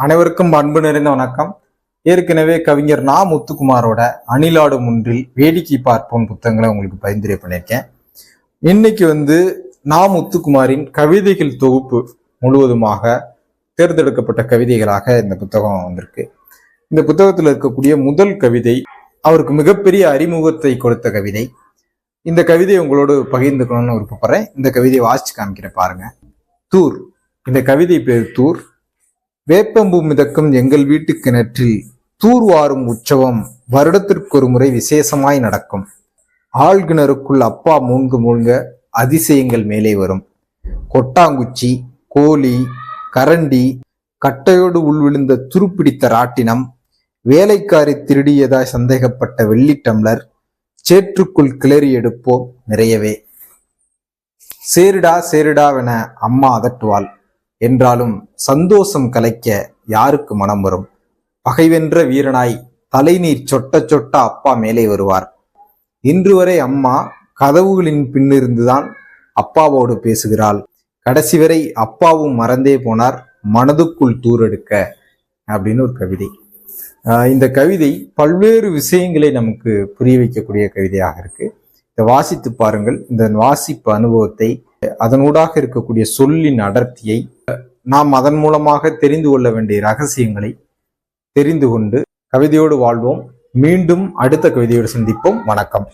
அனைவருக்கும் அன்பு நிறைந்த வணக்கம். ஏற்கனவே கவிஞர் நா. முத்துக்குமாரோட அணிலாடும் ஒன்றில் வேடிக்கை பார்ப்போம் புத்தகங்களை உங்களுக்கு பரிந்துரை பண்ணியிருக்கேன். இன்னைக்கு வந்து நா. முத்துக்குமாரின் கவிதைகள் தொகுப்பு முழுவதுமாக தேர்ந்தெடுக்கப்பட்ட கவிதைகளாக இந்த புத்தகம் வந்திருக்கு. இந்த புத்தகத்தில் இருக்கக்கூடிய முதல் கவிதை அவருக்கு மிகப்பெரிய அறிமுகத்தை கொடுத்த கவிதை. இந்த கவிதையை உங்களோடு பகிர்ந்துக்கணும்னு விருப்பப்படுறேன். இந்த கவிதையை வாசிச்சு காமிக்கிறேன் பாருங்க. தூர். இந்த கவிதை பேர் தூர். வேப்பம்பூ மிதக்கும் எங்கள் வீட்டு கிணற்றில் தூர்வாரும் உற்சவம் வருடத்திற்கு ஒரு முறை விசேஷமாய் நடக்கும். ஆழ்கிணறுக்குள் அப்பா மூழ்கு மூழ்க அதிசயங்கள் மேலே வரும். கொட்டாங்குச்சி கோழி கரண்டி கட்டையோடு உள்விழுந்த துருப்பிடித்த ராட்டினம் வேலைக்காரி திருடியதாய் சந்தேகப்பட்ட வெள்ளி டம்ளர் சேற்றுக்குள் கிளறி எடுப்போம் நிறையவே. சேருடா சேருடாவென அம்மா அதட்டுவாள். என்றாலும் சந்தோஷம் கலைக்க யாருக்கு மனம் வரும்? பகைவென்ற வீரனாய் தலைநீர் சொட்ட சொட்ட அப்பா மேலே வருவார். இன்று வரை அம்மா கதவுகளின் பின்னிருந்துதான் அப்பாவோடு பேசுகிறாள். கடைசி வரை அப்பாவும் மறந்தே போனார். மனதுக்குள் தூரெடுக்க அப்படின்னு ஒரு கவிதை. இந்த கவிதை பல்வேறு விஷயங்களை நமக்கு புரிய வைக்கக்கூடிய கவிதையாக இருக்கு. இதை வாசித்து பாருங்கள். இந்த வாசிப்பு அனுபவத்தை அதனூடாக இருக்கக்கூடிய சொல்லின் அடர்த்தியை நாம் அதன் மூலமாக தெரிந்து கொள்ள வேண்டிய ரகசியங்களை தெரிந்து கொண்டு கவிதையோடு வாழ்வோம். மீண்டும் அடுத்த கவிதையோடு சந்திப்போம். வணக்கம்.